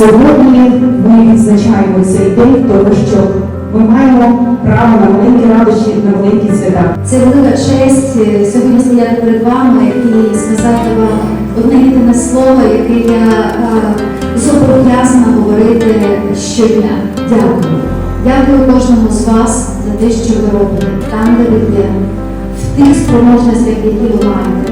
Сьогодні ми відзначаємо цей день, тому що ми маємо право на великі радощі, на великі свята. Це велика честь е, сьогодні стояти перед вами і сказати вам одне єдине слово, яке я е, зобов'язана говорити щодня. Дякую. Дякую кожному з вас за те, що ви робите там, де ви є, в тих спроможностях, які ви маєте.